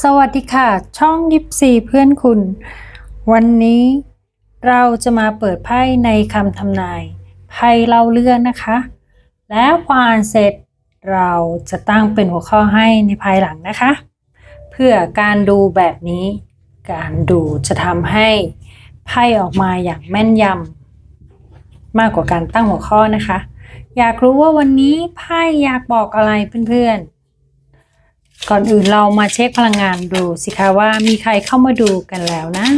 สวัสดีค่ะ ช่องยิปซีเพื่อนคุณ วันนี้เราจะมาเปิดไพ่ในคำทำนายไพ่เล่าเรื่องนะคะ แล้วพออ่านเสร็จเราจะตั้งเป็นหัวข้อให้ในภายหลังนะคะ เพื่อการดูแบบนี้ การดูจะทำให้ไพ่ออกมาอย่างแม่นยำมากกว่าการตั้งหัวข้อนะคะ อยากรู้ว่าวันนี้ไพ่อยากบอกอะไรเพื่อนๆ ก่อนอื่นเรามาเช็คพลังงานดูสิคะว่ามีใครเข้ามาดูกันแล้วนะ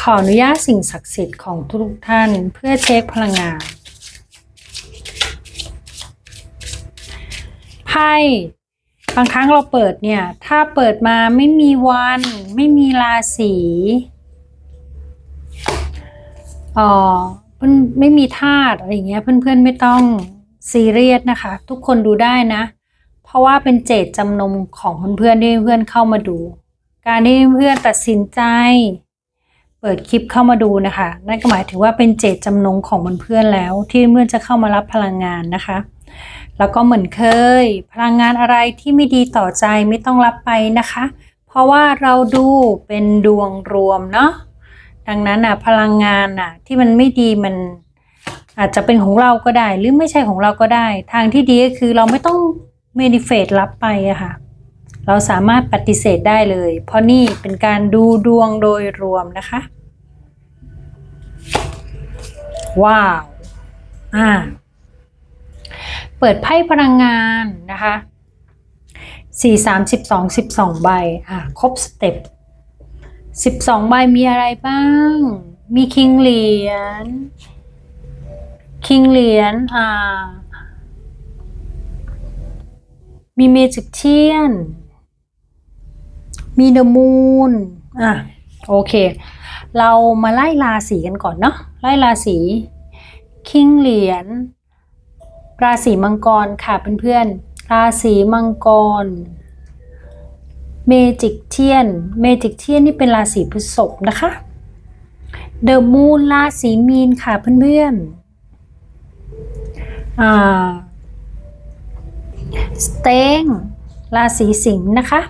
ขออนุญาตสิ่งศักดิ์สิทธิ์ของทุกท่านเพื่อเช็คพลังงาน ไพ่บางครั้งเราเปิดเนี่ย ถ้าเปิดมาไม่มีวัน ไม่มีราศีเอ่อเพื่อนไม่มีธาตุอะไรอย่างเงี้ย เพื่อนๆไม่ต้องซีเรียสนะคะ ทุกคนดูได้นะ เพราะว่าเป็นเจตจำนงของเพื่อนๆที่เพื่อนเข้ามาดู การที่เพื่อนตัดสินใจ เปิดคลิปเข้ามาดูนะคะ นั่นก็หมายถึงว่าเป็นเจตจำนงของเพื่อนๆแล้ว ที่เพื่อนจะเข้ามารับพลังงานนะคะ แล้วก็เหมือนเคย พลังงานอะไรที่ไม่ดีต่อใจไม่ต้องรับไปนะคะ เพราะว่าเราดูเป็นดวงรวมเนาะดังนั้นอะพลังงานอะที่มันไม่ดีมันอาจจะเป็นของเราก็ได้ หรือไม่ใช่ของเราก็ได้ ทางที่ดีก็คือเราไม่ต้อง เมนิเฟตรับไปอะค่ะ เราสามารถปฏิเสธได้เลย เพราะนี่เป็นการดูดวงโดยรวมนะคะ ว้าว อ่า เปิดไพ่พลังงานนะคะสี่สามสิบสองสิบสองใบ อะ ครบสเต็ปสิบสองใบมีอะไรบ้าง มีคิงเหรียญ คิงเหรียญ อ่า มีเมจิกเทียนมีเดอะมูนอะโอเค เรามาไล่ราศีกันก่อนเนาะไล่ราศีคิงเหรียญราศีมังกรค่ะเพื่อนๆราศีมังกรเมจิกเทียนเมจิกเทียนนี่เป็นราศีพฤษภนะคะเดอะมูนราศีมีนค่ะเพื่อนๆอ่า สเตงราศีสิงห์นะคะ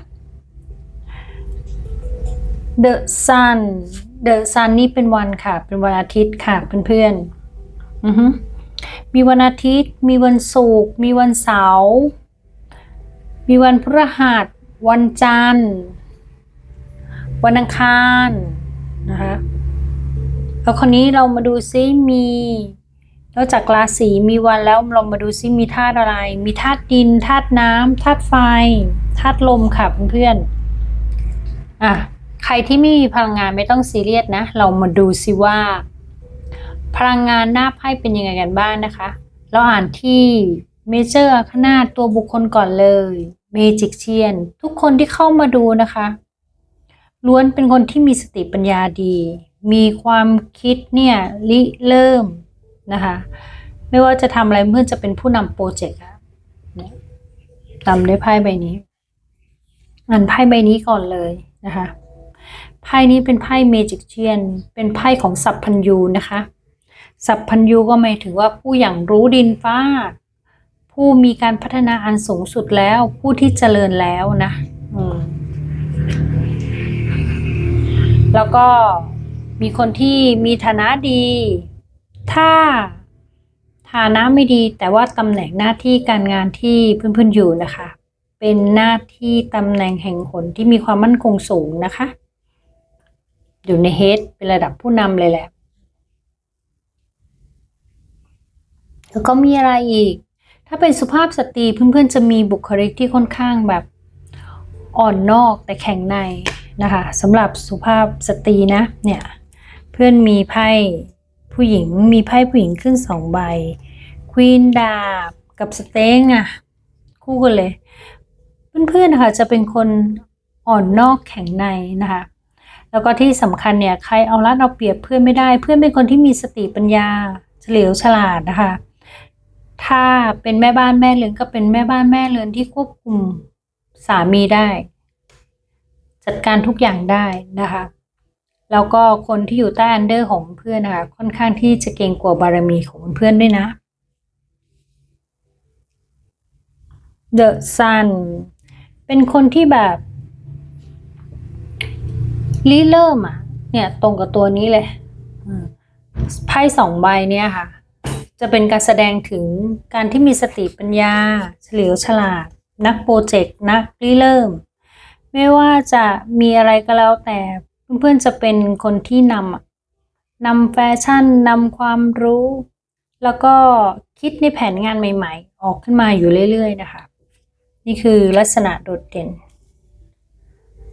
เดอะซันเดอะซันนี่เป็นวันค่ะ เป็นวันอาทิตย์ค่ะเพื่อนๆอือฮึมีวันอาทิตย์ มีวันศุกร์ มีวันเสาร์ มีวันพฤหัส วันจันทร์ วันอังคารนะคะ แล้วคนนี้เรามาดูซิมี นอกจากราศีมีวันแล้วเรามาดูซิมีธาตุอะไร มีธาตุดินธาตุน้ำธาตุไฟธาตุลมค่ะเพื่อนๆอะใครที่ไม่มีพลังงานไม่ต้องซีเรียสนะ เรามาดูซิว่า พลังงานหน้าไพ่เป็นยังไงกันบ้างนะคะ เราอ่านที่เมเจอร์ขนาดตัวบุคคลก่อนเลยเมจิกเชียนทุกคนที่เข้ามาดูนะคะล้วนเป็นคนที่มีสติปัญญาดี มีความคิดเนี่ยริเริ่ม นะคะ ไม่ว่าจะทำอะไรเพื่อนจะเป็นผู้นำโปรเจกต์อะเนี่ยตามด้วยไพ่ใบนี้อ่านไพ่ใบนี้ก่อนเลยนะคะไพ่นี้เป็นไพ่เมจิกเชียน เป็นไพ่ของสัพพัญญูนะคะ สัพพัญญูก็หมายถึงว่าผู้อย่างรู้ดินฟ้า ผู้มีการพัฒนาอันสูงสุดแล้ว ผู้ที่เจริญแล้วนะแล้วก็มีคนที่มีฐานะดี ถ้าฐานะไม่ดีแต่ว่าตำแหน่งหน้าที่การงานที่เพื่อนๆอยู่นะคะ เป็นหน้าที่ตำแหน่งแห่งผลที่มีความมั่นคงสูงนะคะ อยู่ในเฮดเป็นระดับผู้นำเลยแหละ แล้วก็มีอะไรอีก ถ้าเป็นสุภาพสตรีเพื่อนๆจะมีบุคลิกที่ค่อนข้างแบบอ่อนนอกแต่แข็งในนะคะสำหรับสุภาพสตรีนะเนี่ยเพื่อนมีไพ่ ผู้หญิงมีไพ่ผู้หญิงขึ้นสองใบควีนดาบกับสเต็งอะ คู่กันเลย เพื่อนๆนะคะจะเป็นคนอ่อนนอกแข็งในนะคะแล้วก็ที่สำคัญเนี่ยใครเอารัดเอาเปรียบเพื่อนไม่ได้ เพื่อนเป็นคนที่มีสติปัญญาเฉลียวฉลาดนะคะ ถ้าเป็นแม่บ้านแม่เรือนก็เป็นแม่บ้านแม่เรือนที่ควบคุมสามีได้ จัดการทุกอย่างได้นะคะ แล้วก็คนที่อยู่ใต้อันเดอร์ของเพื่อนนะคะค่อนข้างที่จะเก่งกว่าบารมีของเพื่อนด้วยนะ The Sun เป็นคนที่แบบริเริ่มอะ เนี่ย ตรงกับตัวนี้เลยไพ่สองใบเนี่ยค่ะ จะเป็นการแสดงถึงการที่มีสติปัญญา เฉลียวฉลาด นักโปรเจกต์ นักริเริ่ม ไม่ว่าจะมีอะไรก็แล้วแต่ เพื่อนๆจะเป็นคนที่นำอะนำแฟชั่นนำความรู้ แล้วก็คิดในแผนงานใหม่ ๆ ออกขึ้นมาอยู่เรื่อย ๆ นะคะ นี่คือลักษณะโดดเด่น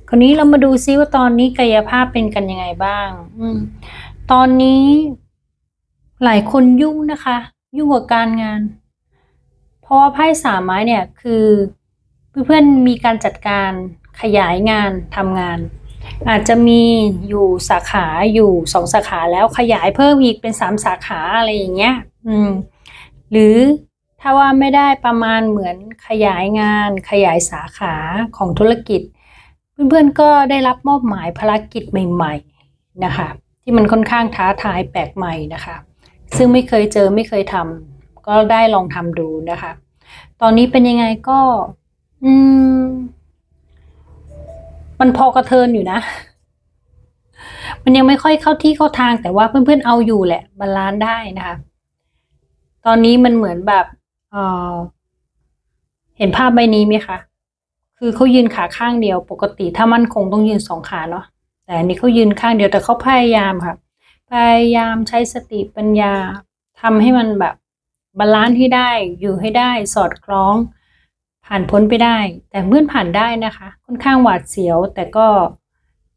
คราวนี้เรามาดูซิว่าตอนนี้กายภาพเป็นกันยังไงบ้างอตอนนี้หลายคนยุ่งนะคะ ยุ่งกับการงาน เพราะว่าไพ่สามไม้เนี่ยคือเพื่อนๆมีการจัดการขยายงานทำงาน อาจจะมีอยู่สาขาอยู่สองสาขาแล้วขยายเพิ่มอีกเป็นสามสาขาอะไรอย่างเงี้ย อืม หรือถ้าว่าไม่ได้ประมาณเหมือนขยายงานขยายสาขาของธุรกิจ เพื่อนๆก็ได้รับมอบหมายภารกิจใหม่ ๆนะคะ ที่มันค่อนข้างท้าทายแปลกใหม่นะคะ ซึ่งไม่เคยเจอไม่เคยทำก็ได้ลองทำดูนะคะ ตอนนี้เป็นยังไงก็ อืม มันพอกระเทินอยู่นะ มันยังไม่ค่อยเข้าที่เข้าทางแต่ว่าเพื่อนๆเอาอยู่แหละบาลานซ์ได้นะคะ ตอนนี้มันเหมือนแบบเออเห็นภาพใบนี้ไหมคะ คือเขายืนขาข้างเดียว ปกติถ้ามั่นคงต้องยืนสองขาเนาะ แต่อันนี้เขายืนข้างเดียวแต่เขาพยายามค่ะ พยายามใช้สติปัญญาทำให้มันแบบบาลานซ์ให้ได้ อยู่ให้ได้ สอดคล้อง ผ่านพ้นไปได้ แต่เมื่อผ่านได้นะคะ ค่อนข้างหวาดเสียว แต่ก็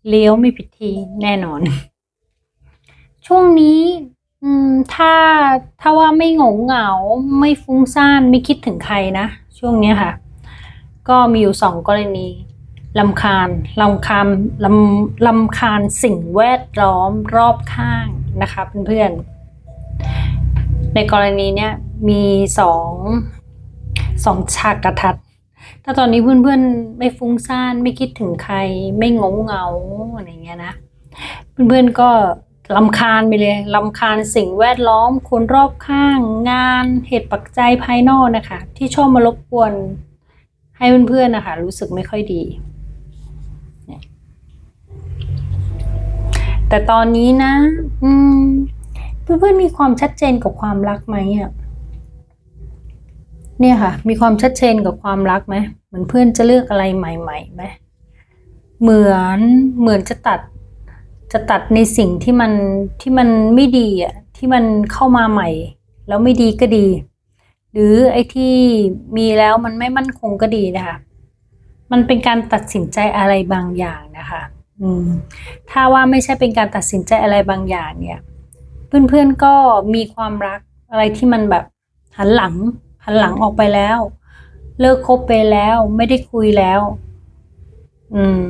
เลี้ยวไม่ผิดทีแน่นอน ช่วงนี้ถ้าถ้าว่าไม่เหงาเหงาไม่ฟุ้งซ่านไม่คิดถึงใครนะ ช่วงนี้ค่ะ ก็มีอยู่สองกรณีลำคาญลำคาญลำลำคาญสิ่งแวดล้อมรอบข้างนะคะเพื่อนๆในกรณีเนี้ยมีสอง สองฉากกระทัด ถ้าตอนนี้เพื่อนๆไม่ฟุ้งซ่านไม่คิดถึงใคร ไม่งงเงาอะไรอย่างเงี้ยนะ เพื่อนๆก็ลำคาญไปเลยลำคาญสิ่งแวดล้อมคนรอบข้างงานเหตุปัจจัยภายนอกนะคะ ที่ชอบมารบกวน ให้เพื่อนๆนะคะ รู้สึกไม่ค่อยดีแต่ตอนนี้นะ อืม เพื่อนๆมีความชัดเจนกับความรักไหมอะ เนี่ยค่ะ มีความชัดเจนกับความรักไหมเหมือนเพื่อนจะเลือกอะไรใหม่ๆไหมเหมือนเหมือนจะตัด จะตัดในสิ่งที่มันที่มันไม่ดีอะที่มันเข้ามาใหม่ แล้วไม่ดีก็ดี หรือไอ้ที่มีแล้วมันไม่มั่นคงก็ดีนะคะมันเป็นการตัดสินใจอะไรบางอย่างนะคะ อืม ถ้าว่าไม่ใช่เป็นการตัดสินใจอะไรบางอย่างเนี่ย เพื่อนๆก็มีความรักอะไรที่มันแบบหันหลัง หันหลังออกไปแล้ว เลิกคบไปแล้ว ไม่ได้คุยแล้ว อืม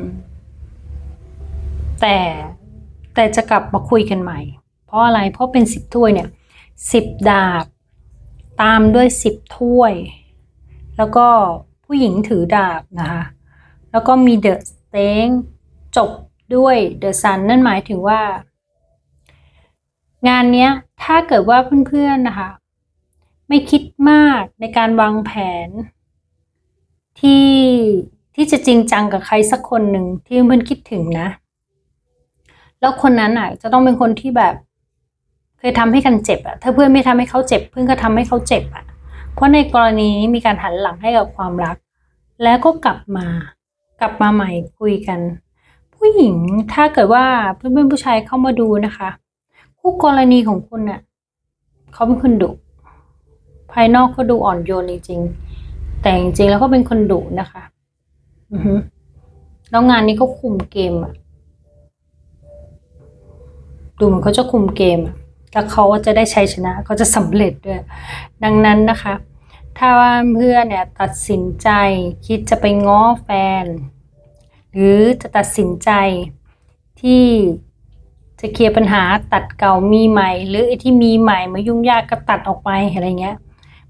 แต่แต่จะกลับมาคุยกันใหม่ เพราะอะไรเพราะเป็นสิบถ้วยเนี่ยสิบดาบ ตามด้วยสิบถ้วย แล้วก็ผู้หญิงถือดาบนะคะแล้วก็มีเดอะสเต็งจบด้วยเดอะซันนั่นหมายถึงว่า งานเนี้ย ถ้าเกิดว่าเพื่อนๆนะคะ ไม่คิดมากในการวางแผน ที่ที่จะจริงจังกับใครสักคนหนึ่งที่เพื่อนคิดถึงนะ แล้วคนนั้นอะ จะต้องเป็นคนที่แบบ เคยทำให้กันเจ็บอะถ้าเพื่อนไม่ทำให้เขาเจ็บ เพื่อนก็ทำให้เขาเจ็บอะเพราะในกรณีนี้มีการหันหลังให้กับความรัก แล้วก็กลับมากลับมาใหม่คุยกัน ผู้หญิงถ้าเกิดว่าเพื่อนเพื่อนผู้ชายเข้ามาดูนะคะ คู่กรณีของคุณน่ะเขาเป็นคนดุ ภายนอกเขาดูอ่อนโยนจริงๆ แต่จริงๆแล้วก็เป็นคนดุนะคะ อือฮึแล้วงานนี้เขาคุมเกมอะดูเหมือนเขาจะคุมเกมแล้วเขาก็จะได้ชัยชนะเขาจะสำเร็จด้วย ดังนั้นนะคะ ถ้าว่าเพื่อนเนี่ยตัดสินใจคิดจะไปง้อแฟน หรือจะตัดสินใจที่จะเคลียร์ปัญหาตัดเก่ามีใหม่ หรือไอ้ที่มีใหม่มายุ่งยากก็ตัดออกไปอะไรเงี้ย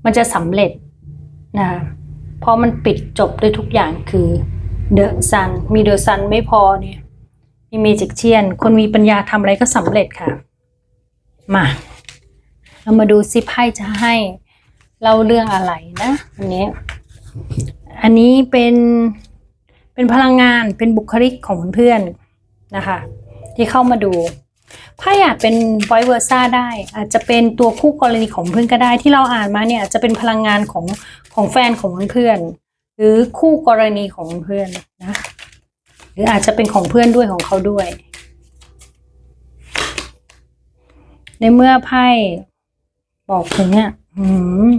มันจะสำเร็จนะคะเพราะมันปิดจบด้วยทุกอย่างคือเดอะซันมีเดอะซันไม่พอเนี่ยมีเมจิกเชียน คนมีปัญญาทำอะไรก็สำเร็จค่ะ มา เรามาดูซิไพ่จะให้เล่าเรื่องอะไรนะอันนี้ อันนี้เป็นเป็นพลังงานเป็นบุคลิกของเพื่อนนะคะ ที่เข้ามาดู ไพ่อาจเป็น vice versa ได้ อาจจะเป็นตัวคู่กรณีของเพื่อนก็ได้ ที่เราอ่านมาเนี่ยอาจจะเป็นพลังงานของของแฟนของเพื่อน หรือคู่กรณีของเพื่อนนะหรืออาจจะเป็นของเพื่อนด้วยของเขาด้วย ในเมื่อไพ่บอกถึงอะอืม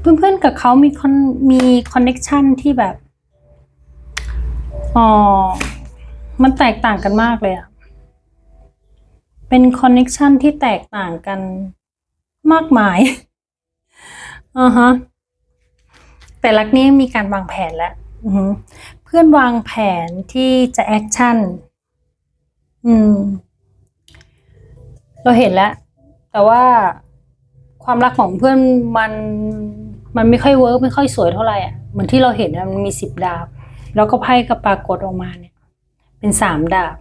เพื่อนกับเขามีคอนมีคอนเน็ชันที่แบบอ๋อ มันแตกต่างกันมากเลยอะเป็นคอนเน็กชันที่แตกต่างกันมากมายอ่าฮะแต่ลักนี้มีการวางแผนแล้วเพื่อนวางแผนที่จะแอคชั่น อืม เราเห็นแล้ว แต่ว่าความรักของเพื่อนมันมันไม่ค่อยเวิร์กไม่ค่อยสวยเท่าไหร่อะเหมือนที่เราเห็นนะมันมีสิบดาบ แล้วก็ไพ่ก็ปรากฏออกมาเนี่ย เป็นสามดาบ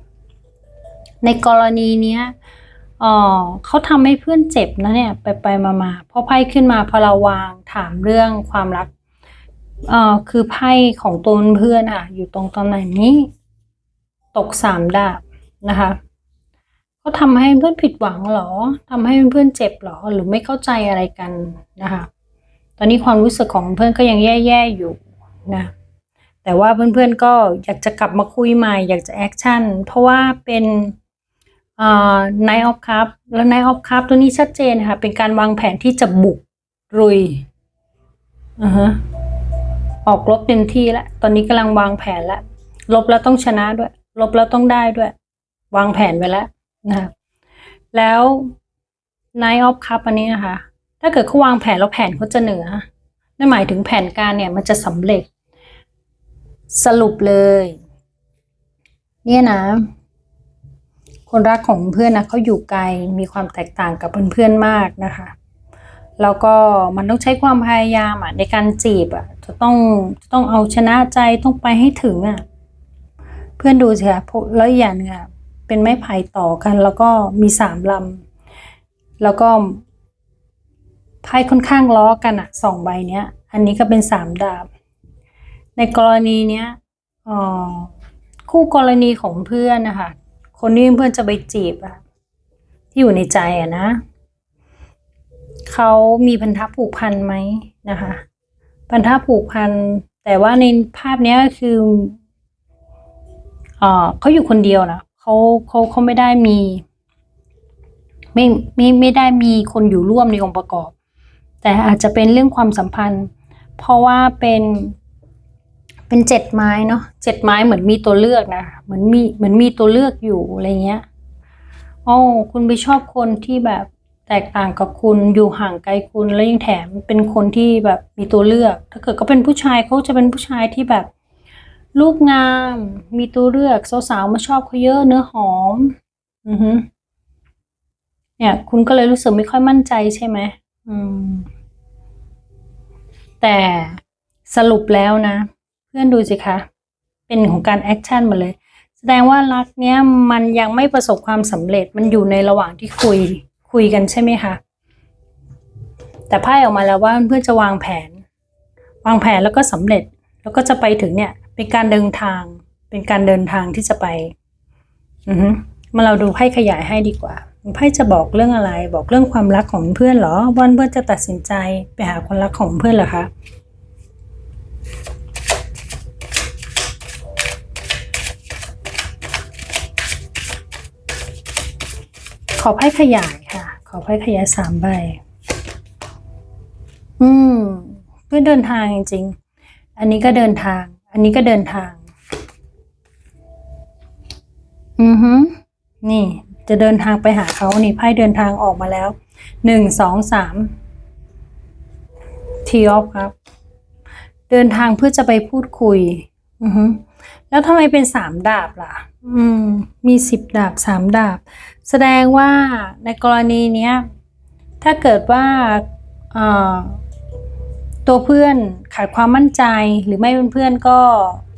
ในกรณีเนี้ยเออเขาทำให้เพื่อนเจ็บนะเนี่ย ไปไปมามาพอไพ่ขึ้นมาพอเราวางถามเรื่องความรักเออคือไพ่ของตัวเพื่อนอะ อยู่ตรงตำแหน่งนี้ ตกสามดาบนะคะเขาทำให้เพื่อนผิดหวังเหรอทำให้เพื่อนเจ็บเหรอ หรือไม่เข้าใจอะไรกันนะคะ ตอนนี้ความรู้สึกของเพื่อนก็ยังแย่ๆอยู่นะ แต่ว่าเพื่อนๆก็อยากจะกลับมาคุยใหม่ อยากจะแอคชั่น เพราะว่าเป็นเอ่อ Night of Cup แล้ว Night of Cup ตัวนี้ชัดเจนค่ะ เป็นการวางแผนที่จะบุกรุยอือฮะออกรบเต็มที่แล้ว ตอนนี้กำลังวางแผนแล้วลบแล้วต้องชนะด้วย ลบแล้วต้องได้ด้วย วางแผนไว้แล้วนะคะแล้ว Night of Cup อันนี้นะคะ ถ้าเกิดเขาวางแผนแล้วแผนเขาจะเหนือนั่นหมายถึงแผนการเนี่ยมันจะสำเร็จ สรุปเลย เนี่ยนะ คนรักของเพื่อนนะเขาอยู่ไกลมีความแตกต่างกับเพื่อนๆมากนะคะ แล้วก็มันต้องใช้ความพยายามอะในการจีบอะจะต้องจะต้องเอาชนะใจต้องไปให้ถึงอะเพื่อนดูสิคะพวกแล้วอย่างนึงอะเป็นไม้ไผ่ต่อกัน แล้วก็มีสามลำแล้วก็ไพ่ค่อนข้างล้อกันอะสองใบเนี้ย อันนี้ก็เป็นสามดาบ ในกรณีเนี้ยคู่กรณีของเพื่อนนะคะคนที่เพื่อนจะไปจีบอะที่อยู่ในใจอะนะเขามีพันธะผูกพันไหมนะคะพันธะผูกพัน แต่ว่าในภาพเนี้ยคือเอ่อเขาอยู่คนเดียวนะเขาเขาเขาไม่ได้มี ไม่ไม่ไม่ได้มีคนอยู่ร่วมในองค์ประกอบ แต่อาจจะเป็นเรื่องความสัมพันธ์ เพราะว่าเป็น เป็นเจ็ดไม้เนาะเจ็ดไม้เหมือนมีตัวเลือกนะเหมือนมีเหมือนมีตัวเลือกอยู่อะไรเงี้ยอ๋อคุณไปชอบคนที่แบบแตกต่างกับคุณอยู่ห่างไกลคุณแล้วยังแถมเป็นคนที่แบบมีตัวเลือก ถ้าเกิดก็เป็นผู้ชายเขาจะเป็นผู้ชายที่แบบรูปงามมีตัวเลือกสาวๆมาชอบเขาเยอะเนื้อหอม อือฮึเนี่ย คุณก็เลยรู้สึกไม่ค่อยมั่นใจใช่ไหมอืม แต่สรุปแล้วนะ พื่อนดูสิคะ เป็นของการแอคชั่นมาเลย แสดงว่ารักเนี้ยมันยังไม่ประสบความสำเร็จมันอยู่ในระหว่างที่คุยคุยกันใช่ไหมคะแต่ไพ่ออกมาแล้วว่าเพื่อนจะวางแผน วางแผนแล้วก็สำเร็จ แล้วก็จะไปถึงเนี่ย เป็นการเดินทาง เป็นการเดินทางที่จะไป อือฮึมาเราดูไพ่ขยายให้ดีกว่าไพ่จะบอกเรื่องอะไร บอกเรื่องความรักของเพื่อนเหรอวันเพื่อนจะตัดสินใจไปหาคนรักของเพื่อนเหรอคะ อไพ่ขยายค่ะ ขอไพ่ขยายสามใบ อืม เพื่อเดินทางจริงๆ อันนี้ก็เดินทาง อันนี้ก็เดินทาง อือฮึนี่ จะเดินทางไปหาเขานี่ไพ่เดินทางออกมาแล้ว หนึ่ง สอง สาม ทีออฟครับ เดินทางเพื่อจะไปพูดคุย อือฮึแล้วทำไมเป็นสามดาบล่ะ อืม มีสิบดาบสามดาบ แสดงว่าในกรณีเนี้ยถ้าเกิดว่าตัวเพื่อนขาดความมั่นใจหรือไม่เพื่อนๆก็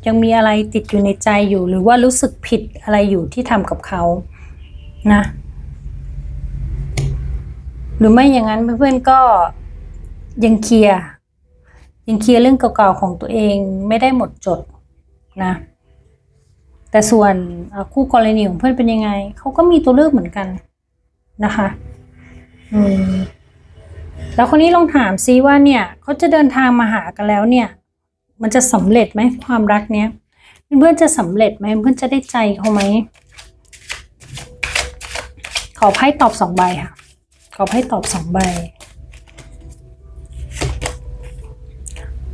ยังมีอะไรติดอยู่ในใจอยู่ หรือว่ารู้สึกผิดอะไรอยู่ที่ทำกับเขานะหรือไม่อย่างนั้นเพื่อนๆก็ยังเคลียร์ยังเคลียร์เรื่องเก่าๆของตัวเองไม่ได้หมดจดนะ แต่ส่วนคู่กรณีของเพื่อนเป็นยังไง เขาก็มีตัวเลือกเหมือนกันนะคะ อืม แล้วคนนี้ลองถามซิว่าเนี่ยเขาจะเดินทางมาหากันแล้วเนี่ย มันจะสำเร็จไหมความรักเนี้ยเพื่อนจะสำเร็จไหมเพื่อนจะได้ใจเขาไหมขอไพ่ตอบสองใบค่ะ ขอไพ่ตอบสองใบ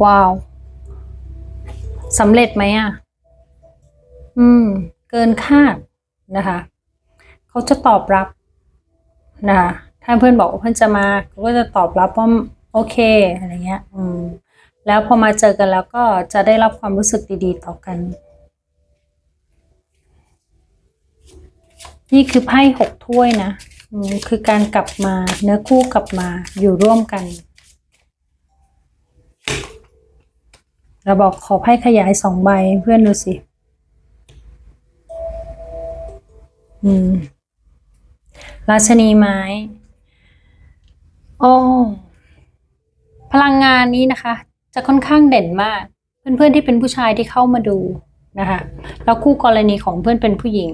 ว้าวสำเร็จไหมอะ อืม เกินคาดนะคะ เขาจะตอบรับนะคะถ้าเพื่อนบอกว่าเพื่อนจะมาเขาก็จะตอบรับว่าโอเคอะไรเงี้ย อืม แล้วพอมาเจอกันแล้วก็จะได้รับความรู้สึกดี ๆ ต่อกัน นี่คือไพ่หกถ้วยนะคือการกลับมาเนื้อคู่กลับมาอยู่ร่วมกัน เราบอกขอไพ่ขยายสองใบเพื่อนดูสิ อืม ราชนีไม้ โอ้ พลังงานนี้นะคะ จะค่อนข้างเด่นมาก เพื่อนๆที่เป็นผู้ชายที่เข้ามาดูนะคะแล้วคู่กรณีของเพื่อนเป็นผู้หญิง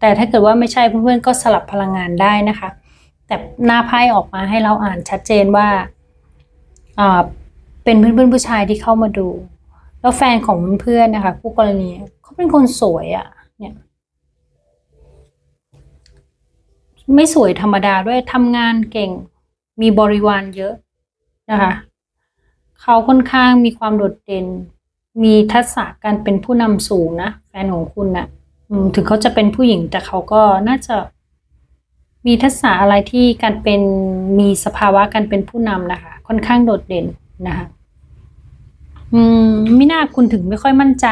แต่ถ้าเกิดว่าไม่ใช่เพื่อนๆก็สลับพลังงานได้นะคะ แต่หน้าไพ่ออกมาให้เราอ่านชัดเจนว่าอ่าเป็นเพื่อนๆผู้ชายที่เข้ามาดู แล้วแฟนของเพื่อนๆนะคะ คู่กรณีเขาเป็นคนสวยอะ่ะ เนี่ย ไม่สวยธรรมดาด้วยทำงานเก่ง มีบริวารเยอะนะคะเขาค่อนข้างมีความโดดเด่น มีทักษะการเป็นผู้นำสูงนะแฟนของคุณนะ่ะถึงเขาจะเป็นผู้หญิงแต่เขาก็น่าจะมีทักษะอะไรที่การเป็นมีสภาวะการเป็นผู้นำนะคะ ค่อนข้างโดดเด่นนะคะอืมไม่น่าคุณถึงไม่ค่อยมั่นใจ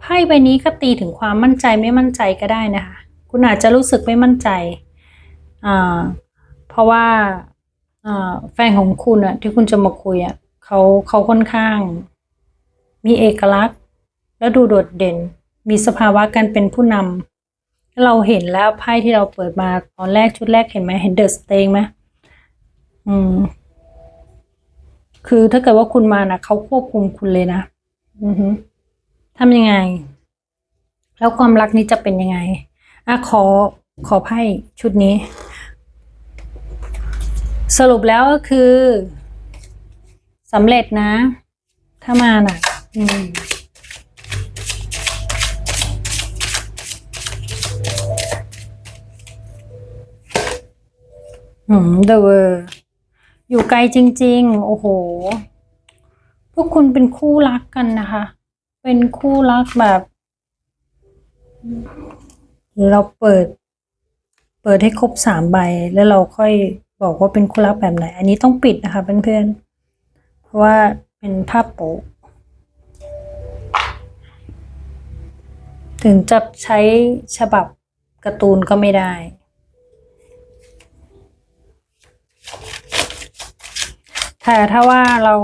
ไพ่ใบนี้ก็ตีถึงความมั่นใจไม่มั่นใจก็ได้นะคะ คุณอาจจะรู้สึกไม่มั่นใจ อ่า เพราะว่าอ่าแฟนของคุณอะที่คุณจะมาคุยอะเขาเขาค่อนข้าง มีเอกลักษณ์ แล้วดูโดดเด่น มีสภาวะการเป็นผู้นำเราเห็นแล้วไพ่ที่เราเปิดมาตอนแรกชุดแรกเห็นไหมเห็นเดอะสเตงไหมอืม คือถ้าเกิดว่าคุณมานะเขาควบคุมคุณเลยนะอือฮึทำยังไง แล้วความรักนี้จะเป็นยังไงอะขอขอไพ่ชุดนี้ สรุปแล้วก็คือสำเร็จนะ ถ้ามาน่ะ อืมอืมเดอะเวอร์อยู่ไกลจริง ๆ โอ้โห พวกคุณเป็นคู่รักกันนะคะ เป็นคู่รักแบบเราเปิด เปิดให้ครบสามใบแล้วเราค่อย บอกว่าเป็นคู่รักแบบไหน อันนี้ต้องปิดนะคะเพื่อนๆ เพราะว่าเป็นภาพโป๊ถึงจะใช้ฉบับการ์ตูนก็ไม่ได้ แต่ถ้าว่าเรา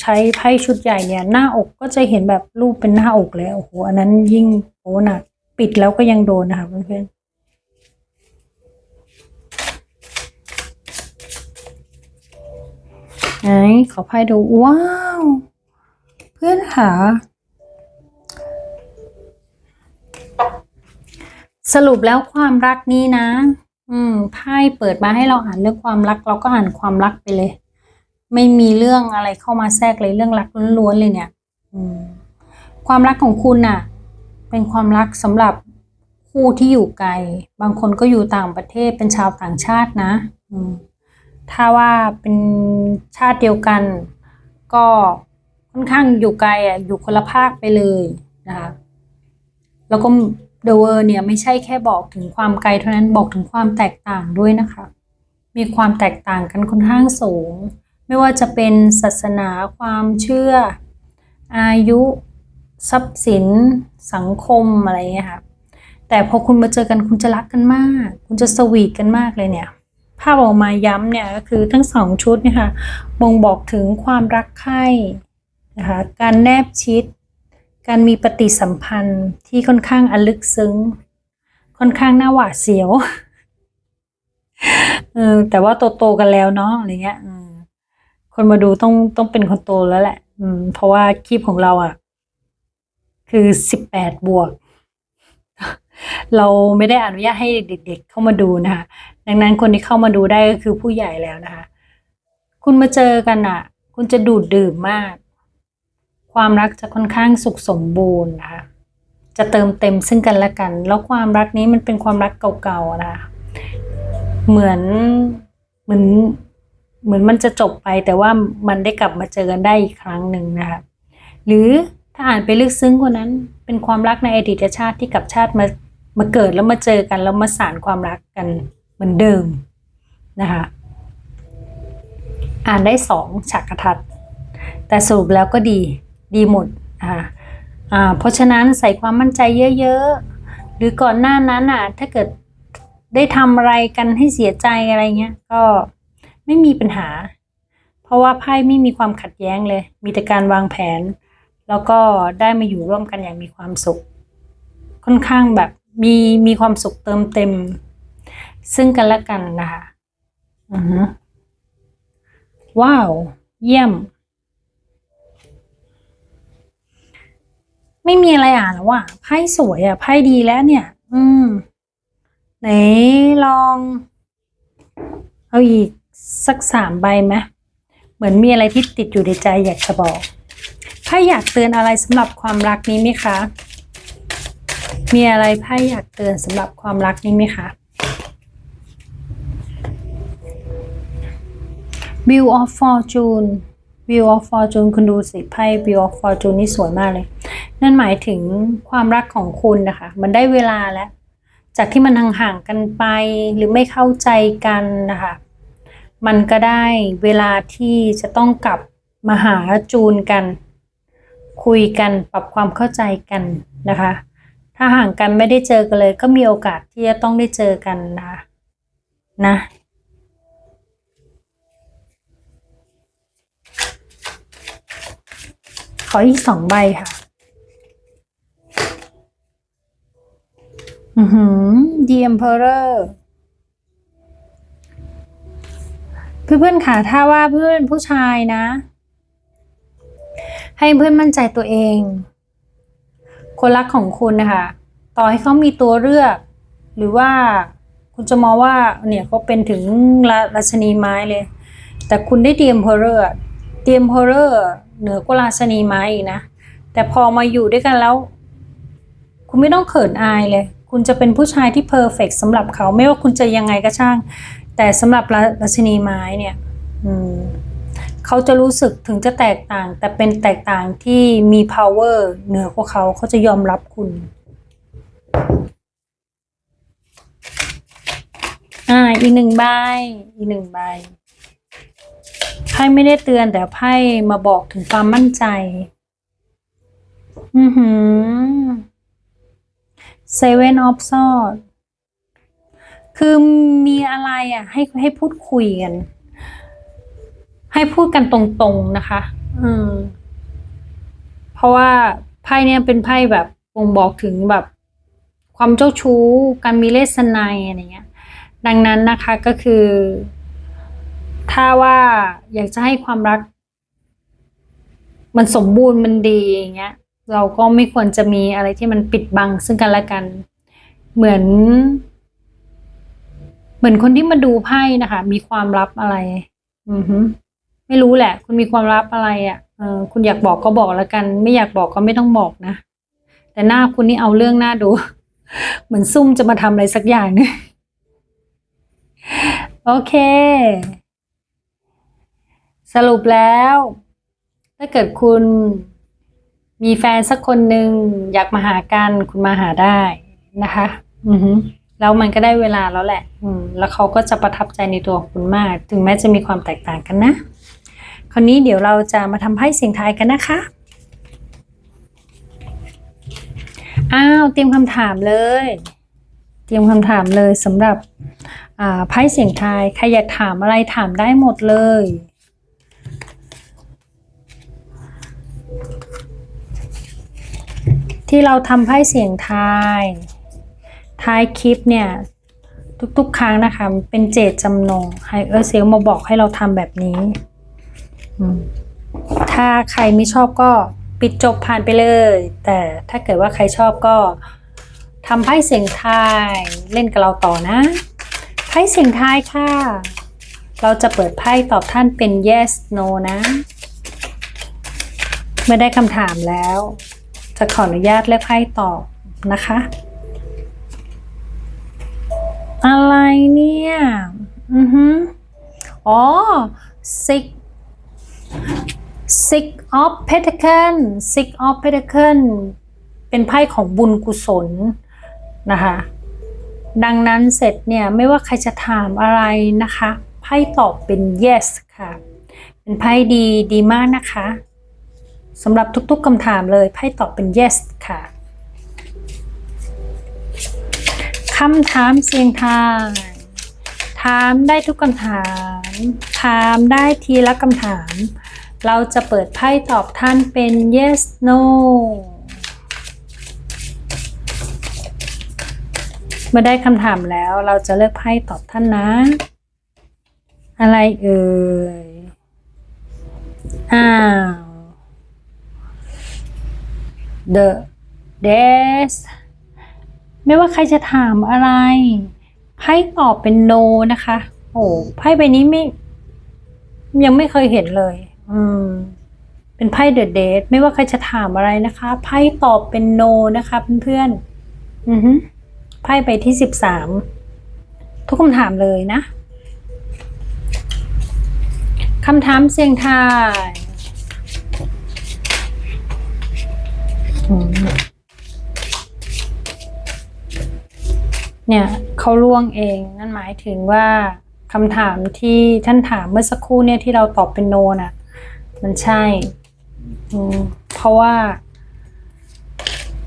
ใช้ไพ่ชุดใหญ่เนี่ย หน้าอกก็จะเห็นแบบรูปเป็นหน้าอกเลย โอ้โห อันนั้นยิ่งโอ้หนัก ปิดแล้วก็ยังโดนนะคะเพื่อนๆ ไหนขอไพ่ดู ว้าว เพื่อนค่ะสรุปแล้วความรักนี้นะ อืมไพ่เปิดมาให้เราอ่านเรื่องความรัก เราก็อ่านความรักไปเลย ไม่มีเรื่องอะไรเข้ามาแทรกเลยเรื่องรักล้วนๆเลยเนี่ย อืม ความรักของคุณน่ะ เป็นความรักสำหรับคู่ที่อยู่ไกล บางคนก็อยู่ต่างประเทศเป็นชาวต่างชาตินะ อืม ถ้าว่าเป็นชาติเดียวกัน ก็ค่อนข้างอยู่ไกลอะอยู่คนละภาคไปเลยนะคะแล้วก็ The World เนี่ยไม่ใช่แค่บอกถึงความไกลเท่านั้นบอกถึงความแตกต่างด้วยนะคะ มีความแตกต่างกันค่อนข้างสูง ไม่ว่าจะเป็นศาสนาความเชื่อ อายุทรัพย์สิน สังคมอะไรอย่างเงี้ยค่ะแต่พอคุณมาเจอกันคุณจะรักกันมาก คุณจะสวีทกันมากเลยเนี่ย ภาพออกมาย้ำเนี่ยก็คือทั้งสองชุดเนี่ยค่ะบ่งบอกถึงความรักใคร่นะคะการแนบชิด การมีปฏิสัมพันธ์ที่ค่อนข้างอลึกซึ้ง ค่อนข้างน่าหวาดเสียวเออแต่ว่าโตๆกันแล้วเนาะอะไรเงี้ยคนมาดูต้องต้องเป็นคนโตแล้วแหละ อืม เพราะว่าคลิปของเราอะ คือสิบแปดบวก เราไม่ได้อนุญาตให้เด็ก ๆ เข้ามาดูนะคะดังนั้นคนที่เข้ามาดูได้ก็คือผู้ใหญ่แล้วนะคะ คุณมาเจอกันอะ คุณจะดูดดื่มมาก ความรักจะค่อนข้างสุขสมบูรณ์นะคะจะเติมเต็มซึ่งกันและกัน แล้วความรักนี้มันเป็นความรักเก่าๆนะคะเหมือนเหมือนเหมือนมันจะจบไปแต่ว่ามันได้กลับมาเจอกันได้อีกครั้งหนึ่งนะคะหรือถ้าอ่านไปลึกซึ้งกว่านั้น เป็นความรักในอดีตชาติที่กับชาติมา มาเกิดแล้วมาเจอกันแล้วมาสานความรักกันเหมือนเดิมนะคะอ่านได้สองฉากกระทัด แต่สรุปแล้วก็ดีดีหมดนะคะอ่าเพราะฉะนั้นใส่ความมั่นใจเยอะๆ หรือก่อนหน้านั้นอะถ้าเกิดได้ทำอะไรกันให้เสียใจอะไรเงี้ยก็ไม่มีปัญหา เพราะว่าไพ่ไม่มีความขัดแย้งเลย มีแต่การวางแผน แล้วก็ได้มาอยู่ร่วมกันอย่างมีความสุข ค่อนข้างแบบ มีมีความสุขเติมเต็ม ซึ่งกันและกันนะคะอือฮึว้าว เยี่ยม ไม่มีอะไรอ่านแล้วว่ะไพ่สวยอะไพ่ดีแล้วเนี่ย อืม ไหนลอง เอาอีกสักสามใบไหมเหมือนมีอะไรที่ติดอยู่ในใจอยากจะบอกไพ่อยากเตือนอะไรสำหรับความรักนี้ไหมคะ มีอะไรไพ่อยากเตือนสำหรับความรักนี้ไหมคะ Wheel of Fortune Wheel of Fortune คุณดูสิไพ่ Wheel of Fortune นี่สวยมากเลย นั่นหมายถึงความรักของคุณนะคะ มันได้เวลาแล้ว จากที่มันห่างๆกันไปหรือไม่เข้าใจกันนะคะ มันก็ได้เวลาที่จะต้องกลับมาหาจูนกัน คุยกันปรับความเข้าใจกันนะคะ ถ้าห่างกันไม่ได้เจอกันเลย ก็มีโอกาสที่จะต้องได้เจอกันนะนะขออีกสองใบค่ะ อือหือ The Emperor เพื่อนๆค่ะ ถ้าว่าเพื่อนผู้ชายนะ ให้เพื่อนมั่นใจตัวเอง คนรักของคุณนะคะต่อให้เขามีตัวเลือก หรือว่าคุณจะมองว่าเนี่ยเขาเป็นถึงราราชนีไม้เลย แต่คุณได้เตรียมเพอเรอร์เตรียมเพอเรอร์เหนือกว่าราชนีไม้อีกนะ แต่พอมาอยู่ด้วยกันแล้ว คุณไม่ต้องเขินอายเลย คุณจะเป็นผู้ชายที่เพอร์เฟกสำหรับเขาไม่ว่าคุณจะยังไงก็ช่าง แต่สำหรับราราชนีไม้เนี่ย อืม เขาจะรู้สึกถึงจะแตกต่าง แต่เป็นแตกต่างที่มี power เหนือกว่าเขาเขาจะยอมรับคุณอ่าอีกหนึ่งใบอีกหนึ่งใบไพ่ไม่ได้เตือนแต่ไพ่มาบอกถึงความมั่นใจ อือหือ Seven of Swords คือมีอะไรอะ ให้ให้พูดคุยกัน ให้พูดกันตรงๆนะคะ อืม เพราะว่าไพ่เนี่ยเป็นไพ่แบบบ่งบอกถึงแบบ ความเจ้าชู้ การมีเลสไนยอะไรเงี้ย ดังนั้นนะคะก็คือ ถ้าว่าอยากจะให้ความรัก มันสมบูรณ์มันดีอย่างเงี้ย เราก็ไม่ควรจะมีอะไรที่มันปิดบังซึ่งกันและกัน เหมือน เหมือนคนที่มาดูไพ่นะคะ มีความลับอะไร อือฮึ ไม่รู้แหละ คุณมีความลับอะไรอะ่ะเออคุณอยากบอกก็บอกแล้วกัน ไม่อยากบอกก็ไม่ต้องบอกนะ แต่หน้าคุณนี่เอาเรื่องหน้าดู เหมือนซุ่มจะมาทำอะไรสักอย่างนึงโอเค สรุปแล้ว ถ้าเกิดคุณมีแฟนสักคนหนึ่งอยากมาหากันคุณมาหาได้นะคะ อือฮึแล้วมันก็ได้เวลาแล้วแหละ อืม แล้วเขาก็จะประทับใจในตัวคุณมาก ถึงแม้จะมีความแตกต่างกันนะ คราวนี้เดี๋ยวเราจะมาทำไพ่เสียงทายกันนะคะอ้าวเตรียมคำถามเลย เตรียมคำถามเลยสำหรับไพ่เสียงทายใครอยากถามอะไรถามได้หมดเลยที่เราทำไพ่เสียงทายท้ายคลิปเนี่ย ทุกๆ ครั้งนะคะ เป็นเจตจำนงให้เออเซลมาบอกให้เราทำแบบนี้ ถ้าใครไม่ชอบก็ปิดจบผ่านไปเลย แต่ถ้าเกิดว่าใครชอบก็ทำไพ่เสียงทายเล่นกับเราต่อนะไพ่เสียงทายค่ะ เราจะเปิดไพ่ตอบท่านเป็น yes no นะ เมื่อได้คำถามแล้ว จะขออนุญาตเลือกไพ่ตอบนะคะ อะไรเนี่ย อือฮึอ๋อ six six of pentacle six of pentacle เป็นไพ่ของบุญกุศลนะคะดังนั้นเสร็จเนี่ยไม่ว่าใครจะถามอะไรนะคะไพ่ตอบเป็น yes ค่ะ เป็นไพ่ดีดีมากนะคะสำหรับทุกๆคำถามเลยไพ่ตอบเป็น yes ค่ะคำถามเสียงทาย ถามได้ทุกคำถาม ถามได้ทีละคำถาม เราจะเปิดไพ่ตอบท่านเป็น yes no เมื่อได้คำถามแล้วเราจะเลือกไพ่ตอบท่านนะ อะไรเอ่ย อ้าว the death ไม่ว่าใครจะถามอะไร ไพ่ตอบเป็น no นะคะ โอ้ไพ่ใบนี้ไม่ ยังไม่เคยเห็นเลย อืมเป็นไพ่ the death ไม่ว่าใครจะถามอะไรนะคะไพ่ตอบเป็น no นะคะเพื่อนๆอือฮึไพ่ใบที่สิบสามทุกคำถามเลยนะคำถามเสียงทายเนี่ยเขาล่วงเองนั่นหมายถึงว่าคำถามที่ท่านถามเมื่อสักครู่เนี่ยที่เราตอบเป็นโนน่ะ มันใช่อืมเพราะว่า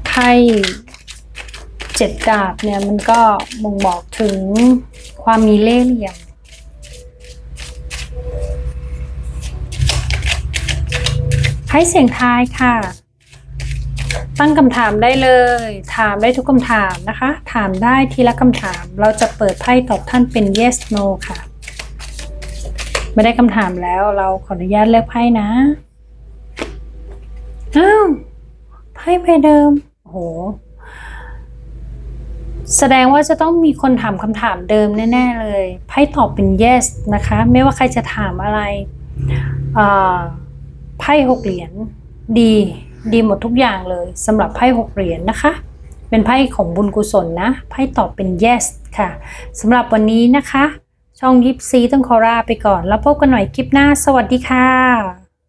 ไพ่เจ็ดดาบเนี่ยมันก็บ่งบอกถึงความมีเล่ห์เหลี่ยมไพ่เสียงทายค่ะ ตั้งคำถามได้เลย ถามได้ทุกคำถามนะคะ ถามได้ทีละคำถาม เราจะเปิดไพ่ตอบท่านเป็น yes no ค่ะ ไม่ได้คำถามแล้ว เราขออนุญาตเลือกไพ่นะอ้าวไพ่ใบเดิมโอ้โห แสดงว่าจะต้องมีคนถามคำถามเดิมแน่ ๆ เลยไพ่ตอบเป็น yes นะคะ ไม่ว่าใครจะถามอะไรไพ่หกเหรียญดีดีหมดทุกอย่างเลยสำหรับไพ่หกเหรียญนะคะ เป็นไพ่ของบุญกุศลนะไพ่ตอบเป็น yes ค่ะสำหรับวันนี้นะคะ ช่องยิปซีต้องขอลาไปก่อน แล้วพบกันใหม่คลิปหน้า สวัสดีค่ะ